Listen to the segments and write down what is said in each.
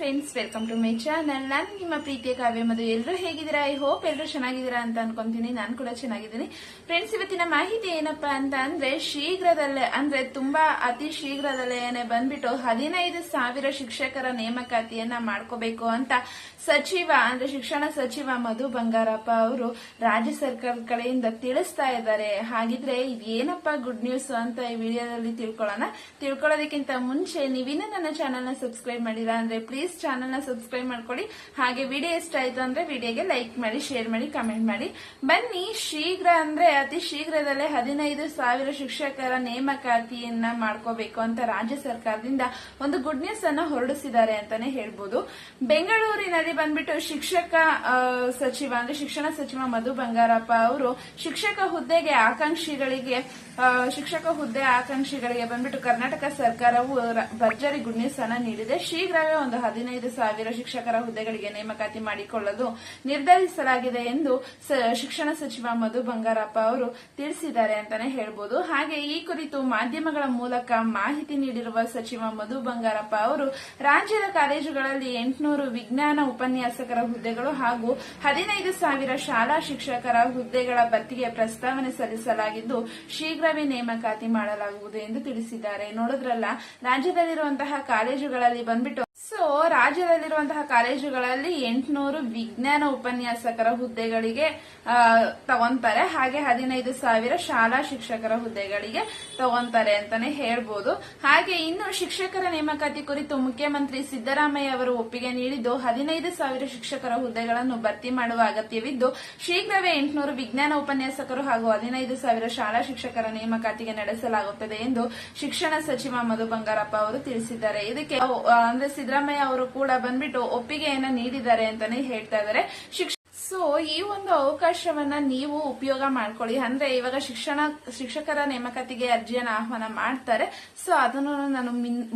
Friends welcome to my channel ನಾನು ನಿಮ್ಮ ಪ್ರೀತಿಯ ಕಾವ್ಯ ಮದುವೆ ಎಲ್ಲರೂ ಹೇಗಿದ್ದೀರಾ? ಐ ಹೋಪ್ ಎಲ್ಲರೂ ಚೆನ್ನಾಗಿದ್ದೀರಾ ಅಂತ ಅನ್ಕೊಂತೀನಿ. ನಾನು ಕೂಡ ಚೆನ್ನಾಗಿದ್ದೀನಿ. ಫ್ರೆಂಡ್ಸ್ ಇವತ್ತಿನ ಮಾಹಿತಿ ಏನಪ್ಪಾ ಅಂತ ಅಂದ್ರೆ, ಶೀಘ್ರದಲ್ಲೇ, ಅಂದ್ರೆ ತುಂಬಾ ಅತಿ ಶೀಘ್ರದಲ್ಲೇ ಬಂದ್ಬಿಟ್ಟು ಹದಿನೈದು ಸಾವಿರ ಶಿಕ್ಷಕರ ನೇಮಕಾತಿಯನ್ನ ಮಾಡ್ಕೋಬೇಕು ಅಂತ ಸಚಿವ, ಅಂದ್ರೆ ಶಿಕ್ಷಣ ಸಚಿವ ಮಧು ಬಂಗಾರಪ್ಪ ಅವರು ರಾಜ್ಯ ಸರ್ಕಾರ ಕಡೆಯಿಂದ ತಿಳಿಸ್ತಾ ಇದ್ದಾರೆ. ಹಾಗಿದ್ರೆ ಇದೇನಪ್ಪ ಗುಡ್ ನ್ಯೂಸ್ ಅಂತ ಈ ವಿಡಿಯೋದಲ್ಲಿ ತಿಳ್ಕೊಳ್ಳೋಣ. ತಿಳ್ಕೊಳ್ಳೋದಕ್ಕಿಂತ ಮುಂಚೆ ನೀವಿನ್ನೂ ನನ್ನ ಚಾನಲ್ನ ಸಬ್ಸ್ಕ್ರೈಬ್ ಮಾಡಿಲ್ಲ ಅಂದ್ರೆ ಪ್ಲೀಸ್ ಚಾನಲ್ನ ಸಬ್ಸ್ಕ್ರೈಬ್ ಮಾಡ್ಕೊಳ್ಳಿ. ಹಾಗೆ ವಿಡಿಯೋ ಇಷ್ಟ ಆಯ್ತು ಅಂದ್ರೆ ವಿಡಿಯೋಗೆ ಲೈಕ್ ಮಾಡಿ ಶೇರ್ ಮಾಡಿ ಕಮೆಂಟ್ ಮಾಡಿ. ಬನ್ನಿ, ಶೀಘ್ರ ಅಂದ್ರೆ ಅತಿ ಶೀಘ್ರದಲ್ಲೇ ಹದಿನೈದು ಸಾವಿರ ಶಿಕ್ಷಕರ ನೇಮಕಾತಿಯನ್ನ ಮಾಡ್ಕೋಬೇಕು ಅಂತ ರಾಜ್ಯ ಸರ್ಕಾರದಿಂದ ಒಂದು ಗುಡ್ ನ್ಯೂಸ್ ಅನ್ನ ಹೊರಡಿಸಿದ್ದಾರೆ ಅಂತಾನೆ ಹೇಳ್ಬೋದು. ಬೆಂಗಳೂರಿನಲ್ಲಿ ಬಂದ್ಬಿಟ್ಟು ಶಿಕ್ಷಕ ಸಚಿವ ಅಂದ್ರೆ ಶಿಕ್ಷಣ ಸಚಿವ ಮಧು ಬಂಗಾರಪ್ಪ ಅವರು ಶಿಕ್ಷಕ ಹುದ್ದೆಗೆ ಆಕಾಂಕ್ಷಿಗಳಿಗೆ ಶಿಕ್ಷಕ ಹುದ್ದೆ ಆಕಾಂಕ್ಷಿಗಳಿಗೆ ಬಂದ್ಬಿಟ್ಟು ಕರ್ನಾಟಕ ಸರ್ಕಾರವು ಭರ್ಜರಿ ಗುಡ್ ನ್ಯೂಸ್ ಅನ್ನ ನೀಡಿದೆ. ಶೀಘ್ರವೇ ಒಂದು ಸಾವಿರ ಶಿಕ್ಷಕರ ಹುದ್ದೆಗಳಿಗೆ ನೇಮಕಾತಿ ಮಾಡಿಕೊಳ್ಳಲು ನಿರ್ಧರಿಸಲಾಗಿದೆ ಎಂದು ಶಿಕ್ಷಣ ಸಚಿವ ಮಧು ಬಂಗಾರಪ್ಪ ಅವರು ತಿಳಿಸಿದ್ದಾರೆ ಅಂತಾನೆ ಹೇಳ್ಬೋದು. ಹಾಗೆ ಈ ಕುರಿತು ಮಾಧ್ಯಮಗಳ ಮೂಲಕ ಮಾಹಿತಿ ನೀಡಿರುವ ಸಚಿವ ಮಧು ಬಂಗಾರಪ್ಪ ಅವರು, ರಾಜ್ಯದ ಕಾಲೇಜುಗಳಲ್ಲಿ ಎಂಟುನೂರು ವಿಜ್ಞಾನ ಉಪನ್ಯಾಸಕರ ಹುದ್ದೆಗಳು ಹಾಗೂ ಹದಿನೈದು ಸಾವಿರ ಶಾಲಾ ಶಿಕ್ಷಕರ ಹುದ್ದೆಗಳ ಭರ್ತಿಗೆ ಪ್ರಸ್ತಾವನೆ ಸಲ್ಲಿಸಲಾಗಿದ್ದು, ಶೀಘ್ರವೇ ನೇಮಕಾತಿ ಮಾಡಲಾಗುವುದು ಎಂದು ತಿಳಿಸಿದ್ದಾರೆ. ನೋಡಿದ್ರಲ್ಲ, ರಾಜ್ಯದಲ್ಲಿರುವಂತಹ ಕಾಲೇಜುಗಳಲ್ಲಿ ಬಂದ್ಬಿಟ್ಟು ಸೊ ರಾಜ್ಯದಲ್ಲಿರುವಂತಹ ಕಾಲೇಜುಗಳಲ್ಲಿ ಎಂಟುನೂರು ವಿಜ್ಞಾನ ಉಪನ್ಯಾಸಕರ ಹುದ್ದೆಗಳಿಗೆ ತಗೊಂತಾರೆ. ಹಾಗೆ ಹದಿನೈದು ಸಾವಿರ ಶಾಲಾ ಶಿಕ್ಷಕರ ಹುದ್ದೆಗಳಿಗೆ ತಗೊಂತಾರೆ ಅಂತಾನೆ ಹೇಳ್ಬೋದು. ಹಾಗೆ ಇನ್ನು ಶಿಕ್ಷಕರ ನೇಮಕಾತಿ ಕುರಿತು ಮುಖ್ಯಮಂತ್ರಿ ಸಿದ್ದರಾಮಯ್ಯ ಅವರು ಒಪ್ಪಿಗೆ ನೀಡಿದ್ದು, ಹದಿನೈದು ಸಾವಿರ ಶಿಕ್ಷಕರ ಹುದ್ದೆಗಳನ್ನು ಭರ್ತಿ ಮಾಡುವ ಅಗತ್ಯವಿದ್ದು, ಶೀಘ್ರವೇ ಎಂಟುನೂರು ವಿಜ್ಞಾನ ಉಪನ್ಯಾಸಕರು ಹಾಗೂ ಹದಿನೈದು ಸಾವಿರ ಶಾಲಾ ಶಿಕ್ಷಕರ ನೇಮಕಾತಿಗೆ ನಡೆಸಲಾಗುತ್ತದೆ ಎಂದು ಶಿಕ್ಷಣ ಸಚಿವ ಮಧು ಬಂಗಾರಪ್ಪ ಅವರು ತಿಳಿಸಿದ್ದಾರೆ. ಇದಕ್ಕೆ ಅಂದ್ರೆ ಸಿದ್ದರಾಮಯ್ಯ ಅವರು ಕೂಡ ಬಂದ್ಬಿಟ್ಟು ಒಪ್ಪಿಗೆಯನ್ನ ನೀಡಿದ್ದಾರೆ ಅಂತಾನೆ ಹೇಳ್ತಾ ಇದ್ದಾರೆ. ಸೊ ಈ ಒಂದು ಅವಕಾಶವನ್ನ ನೀವು ಉಪಯೋಗ ಮಾಡ್ಕೊಳ್ಳಿ. ಅಂದ್ರೆ ಇವಾಗ ಶಿಕ್ಷಣ, ಶಿಕ್ಷಕರ ನೇಮಕಾತಿಗೆ ಅರ್ಜಿಯನ್ನ ಆಹ್ವಾನ ಮಾಡ್ತಾರೆ. ಸೊ ಅದನ್ನು ನಾನು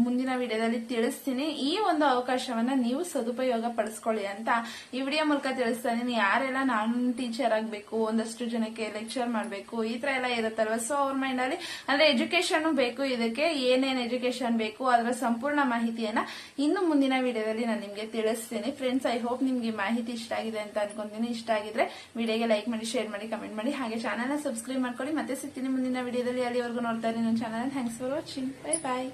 ಮುಂದಿನ ವಿಡಿಯೋದಲ್ಲಿ ತಿಳಿಸ್ತೀನಿ. ಈ ಒಂದು ಅವಕಾಶವನ್ನ ನೀವು ಸದುಪಯೋಗ ಪಡಿಸ್ಕೊಳ್ಳಿ ಅಂತ ಈ ವಿಡಿಯೋ ಮೂಲಕ ತಿಳಿಸ್ತಾ ಇದೀನಿ ಯಾರೆಲ್ಲ ನಾನು ಟೀಚರ್ ಆಗಬೇಕು, ಒಂದಷ್ಟು ಜನಕ್ಕೆ ಲೆಕ್ಚರ್ ಮಾಡಬೇಕು, ಈ ತರ ಎಲ್ಲ ಇರುತ್ತಲ್ವ? ಸೊ ಅವ್ರ ಮೈಂಡ್ ಅಲ್ಲಿ ಅಂದ್ರೆ ಎಜುಕೇಶನ್ ಬೇಕು ಇದಕ್ಕೆ. ಏನೇನ್ ಎಜುಕೇಶನ್ ಬೇಕು, ಅದರ ಸಂಪೂರ್ಣ ಮಾಹಿತಿಯನ್ನ ಇನ್ನು ಮುಂದಿನ ವಿಡಿಯೋದಲ್ಲಿ ನಾನು ನಿಮ್ಗೆ ತಿಳಿಸ್ತೀನಿ. ಫ್ರೆಂಡ್ಸ್ ಐ ಹೋಪ್ ನಿಮ್ಗೆ ಮಾಹಿತಿ ಇಷ್ಟ ಆಗಿದೆ ಅಂತ ಅನ್ಕೊಂತೀನಿ. ಇಷ್ಟ ಆಗಿದ್ರೆ ವಿಡಿಯೋಗೆ ಲೈಕ್ ಮಾಡಿ, ಶೇರ್ ಮಾಡಿ, ಕಮೆಂಟ್ ಮಾಡಿ. ಹಾಗೆ ಚಾನಲ್ನ ಸಬ್ಸ್ಕ್ರೈಬ್ ಮಾಡ್ಕೊಳ್ಳಿ. ಮತ್ತೆ ಸಿಗ್ತೀನಿ ಮುಂದಿನ ವಿಡಿಯೋದಲ್ಲಿ ಅಲ್ಲಿವರೆಗೂ ನೋಡ್ತಾ ಇದ್ದೀನಿ ನನ್ನ channel thanks for watching bye bye